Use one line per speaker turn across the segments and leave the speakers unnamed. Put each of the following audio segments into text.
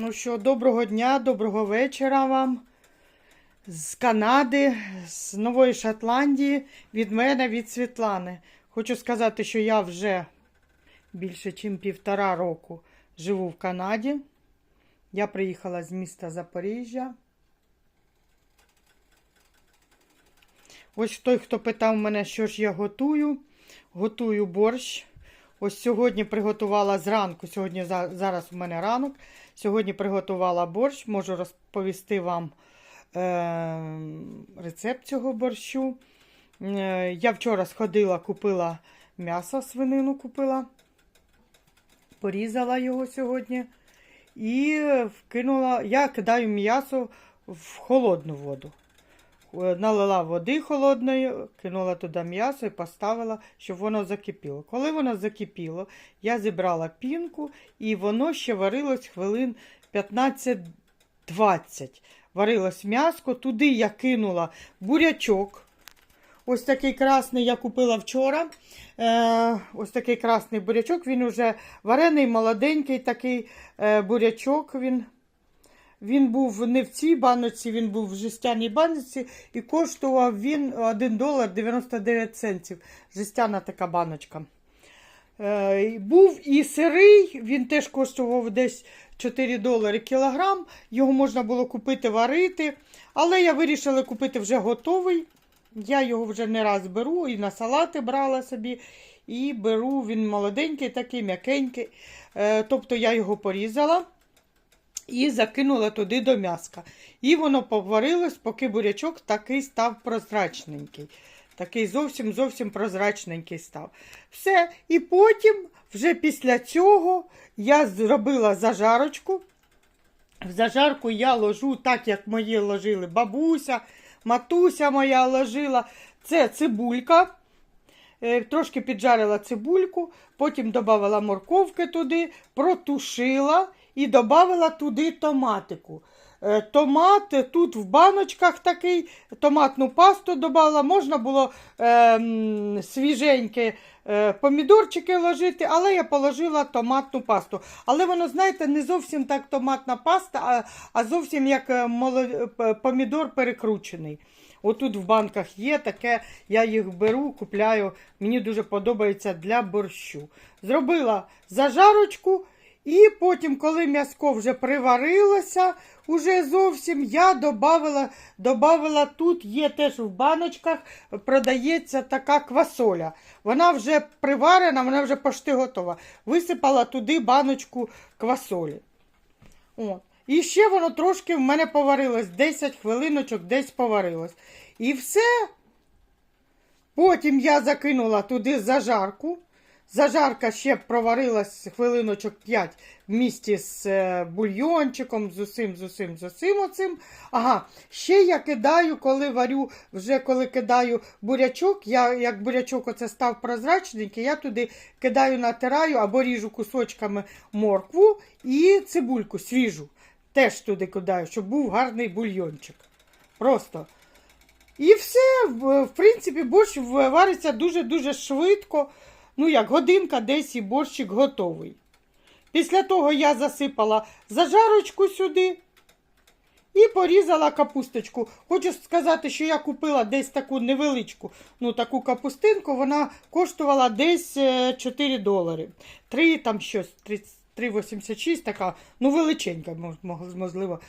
Ну що, доброго дня, доброго вечора вам з Канади, з Нової Шотландії, від мене, від Світлани. Хочу сказати, що я вже більше ніж півтора року живу в Канаді. Я приїхала з міста Запоріжжя. Ось той, хто питав мене, що ж я готую. Готую борщ. Ось сьогодні приготувала зранку. Сьогодні зараз у мене ранок. Сьогодні приготувала борщ. Можу розповісти вам е, рецепт цього борщу. Е, я вчора сходила, купила м'ясо, свинину купила, порізала його сьогодні і вкинула. Я кидаю м'ясо в холодну воду. Е, Налила води холодної, кинула туди м'ясо і поставила, щоб воно закипіло. Коли воно закипіло, я зібрала пінку і воно ще варилось хвилин 15-20. Варилось м'яско, туди я кинула бурячок. Ось такий красний я купила вчора. Е, ось такий красний бурячок. Він уже варений, молоденький такий е, бурячок. Він він був не в цій баночці, він був в жестяній баночці і коштував він 1 долар 99 центів. Жестяна така баночка. Е, був і сирий, він теж коштував десь 4 долари кілограм. Його можна було купити, варити. Але я вирішила купити вже готовий. Я його вже не раз беру і на салати брала собі. І беру він молоденький, такий м'якенький. Е, тобто я його порізала і закинула туди до м'яска. І воно поварилось, поки бурячок такий став прозрачненький. Такий зовсім зовсім прозрачненький став. Все. І потім, вже після цього, я зробила зажарочку. В зажарку я ложу так, як мої ложили бабуся, матуся моя ложила. Це цибулька. Е, Трошки піджарила цибульку, потім додала морковки туди, протушила і додала туди томатику. Е, Томат е, тут в баночках такий, томатну пасту додала. Можна було е, свіженькі е, помідорчики ложити, але я положила томатну пасту. Але воно, знаєте, не зовсім так томатна паста, а, а зовсім як е, моло- п- помідор перекручений. Отут в банках є таке, я їх беру, купляю. Мені дуже подобається для борщу. Зробила зажарочку, і потім, коли м'яско вже приварилося, уже зовсім я добавила, добавила тут, є теж в баночках, продається така квасоля. Вона вже приварена, вона вже почти готова. Висипала туди баночку квасолі. О. І ще воно трошки в мене поварилось. 10 хвилиночок десь поварилось. І все. Потім я закинула туди зажарку. Зажарка ще проварилась хвилиночок 5 в місті з е, бульйончиком, з усім, з усім, з усім оцим. Ага, ще я кидаю, коли варю, вже коли кидаю бурячок, я, як бурячок оце став прозрачненький, я туди кидаю, натираю або ріжу кусочками моркву і цибульку свіжу. Теж туди кидаю, щоб був гарний бульйончик. Просто. І все, в в принципі, борщ вариться дуже-дуже швидко. Ну, як годинка десь і борщик готовий. Після того я засипала зажарочку сюди і порізала капусточку. Хочу сказати, що я купила десь таку невеличку, ну, таку капустинку, вона коштувала десь е, 4 долари. 3 там щось, 3,86 така, ну, величенька, мож- мож- можливо.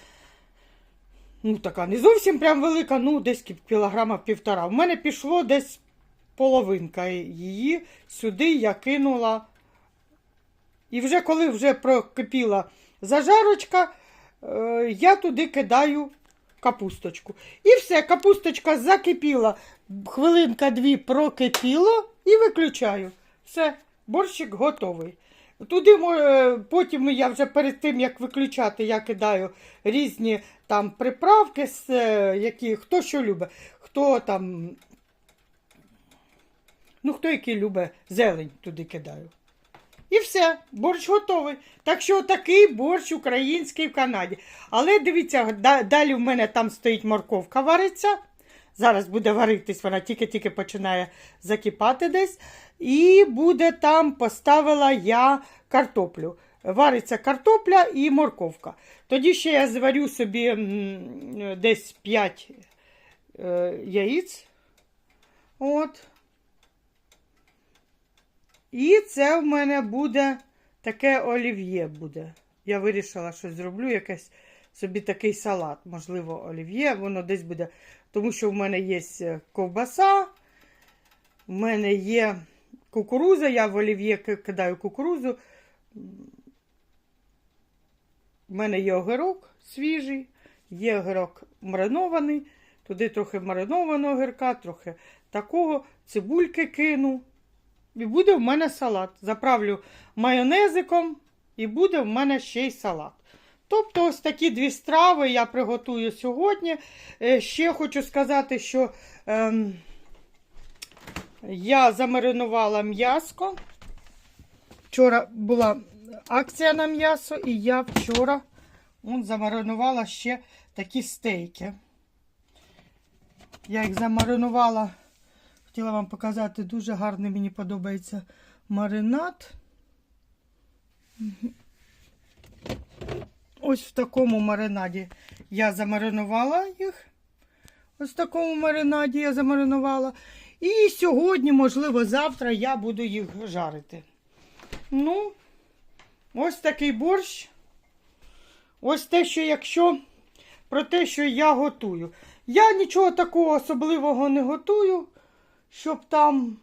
Ну, така не зовсім прям велика, ну, десь кі- кілограма півтора. В мене пішло десь половинка її. Сюди я кинула. І вже коли вже прокипіла зажарочка, е, я туди кидаю капусточку. І все, капусточка закипіла, хвилинка-дві прокипіло і виключаю. Все, борщик готовий. Туди е, потім я вже перед тим, як виключати, я кидаю різні там приправки, е, які, хто що любить, хто там, ну хто який любить зелень туди кидаю. І все, борщ готовий. Так що такий борщ український в Канаді. Але дивіться, далі в мене там стоїть морковка вариться. Зараз буде варитись, вона тільки-тільки починає закипати десь. І буде там, поставила я картоплю. вариться картопля і морковка. Тоді ще я зварю собі десь 5 е, яєць. От. І це в мене буде таке олів'є буде. Я вирішила, що зроблю якесь собі такий салат. Можливо, олів'є, воно десь буде. Тому що в мене є е, ковбаса, в мене є кукуруза, я в олів'є кидаю кукурузу. У мене є огірок свіжий, є огірок маринований, туди трохи маринованого огірка, трохи такого, цибульки кину. І буде в мене салат. Заправлю майонезиком, і буде в мене ще й салат. Тобто, ось такі дві страви я приготую сьогодні. Е, Ще хочу сказати, що ем, я замаринувала м'яско. Вчора була акція на м'ясо, і я вчора он, замаринувала ще такі стейки. Я їх замаринувала. Хотіла вам показати, дуже гарний мені подобається маринад. Ось в такому маринаді я замаринувала їх. Ось в такому маринаді я замаринувала. І сьогодні, можливо, завтра я буду їх жарити. Ну, ось такий борщ. Ось те, що якщо про те, що я готую. Я нічого такого особливого не готую, щоб там.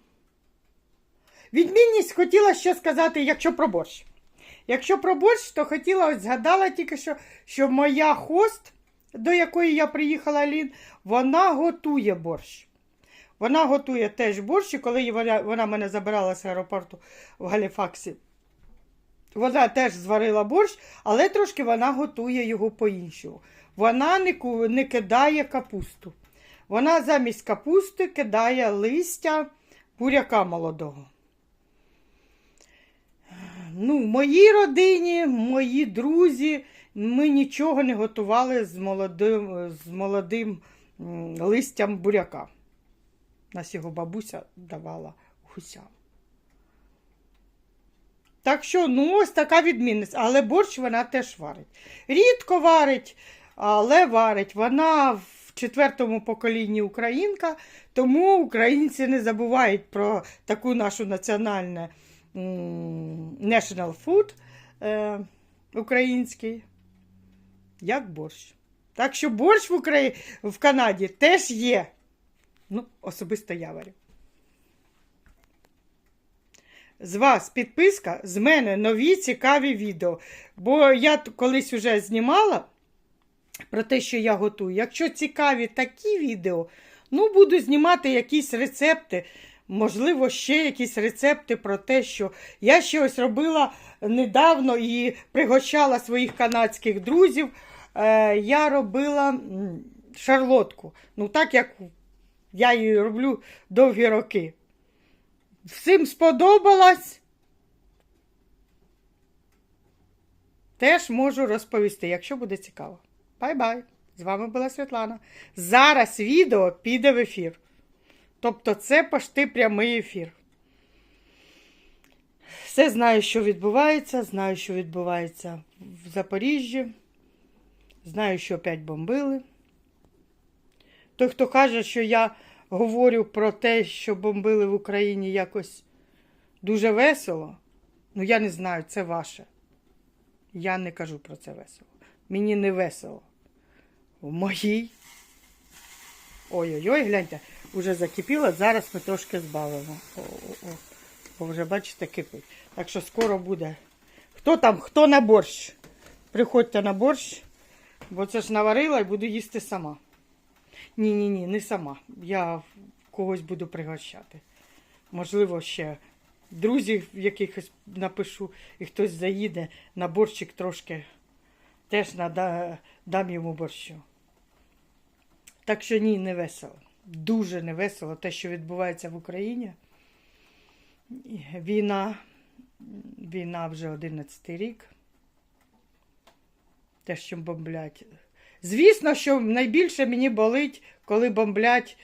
Відмінність хотіла ще сказати, якщо про борщ. Якщо про борщ, то хотіла, ось згадала тільки що, що моя хост, до якої я приїхала Лін, вона готує борщ. Вона готує теж борщ, і коли вона, мене забирала з аеропорту в Галіфаксі. Вона теж зварила борщ, але трошки вона готує його по-іншому. Вона не кидає капусту. Вона замість капусти кидає листя буряка молодого. Ну, моїй родині, мої друзі, ми нічого не готували з молодим, з молодим листям буряка. Нас його бабуся давала гусям. Так що, ну, ось така відмінність. Але борщ вона теж варить. Рідко варить, але варить. Вона четвертому поколінні українка, тому українці не забувають про таку нашу національну national food е, український, як борщ. Так що борщ в, Украї... в Канаді теж є. Ну, особисто я варю. З вас підписка, з мене нові цікаві відео. Бо я колись вже знімала про те, що я готую. Якщо цікаві такі відео, ну буду знімати якісь рецепти. Можливо, ще якісь рецепти про те, що я ще ось робила недавно і пригощала своїх канадських друзів. Е, я робила шарлотку. Ну, так як я її роблю довгі роки. Всім сподобалось. Теж можу розповісти, якщо буде цікаво. Бай-бай! З вами була Світлана. Зараз відео піде в ефір. Тобто це пошти прямий ефір. Все знаю, що відбувається. Знаю, що відбувається в Запоріжжі. Знаю, що опять бомбили. Той, хто каже, що я говорю про те, що бомбили в Україні якось дуже весело, ну я не знаю, це ваше. Я не кажу про це весело. Мені не весело. В моїй. Ой-ой-ой, гляньте, вже закипіло, зараз ми трошки збавимо. О-о-о. Бо вже, бачите, кипить. Так що скоро буде. Хто там, хто на борщ? Приходьте на борщ, бо це ж наварила і буду їсти сама. Ні, ні, ні, не сама. Я когось буду пригощати. Можливо, ще друзів якихось напишу, і хтось заїде на борщик трошки. Теж нада, дам йому борщу. Так що ні, не весело. Дуже не весело те, що відбувається в Україні. Війна, війна вже 11 рік. Те, що бомблять. Звісно, що найбільше мені болить, коли бомблять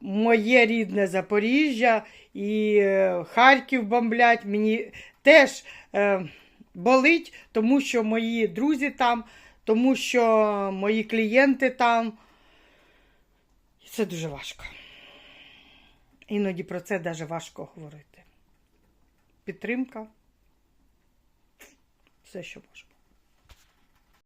моє рідне Запоріжжя і е, Харків бомблять. Мені теж е, болить, тому що мої друзі там, тому що мої клієнти там. І це дуже важко. Іноді про це навіть важко говорити. Підтримка. Все, що може.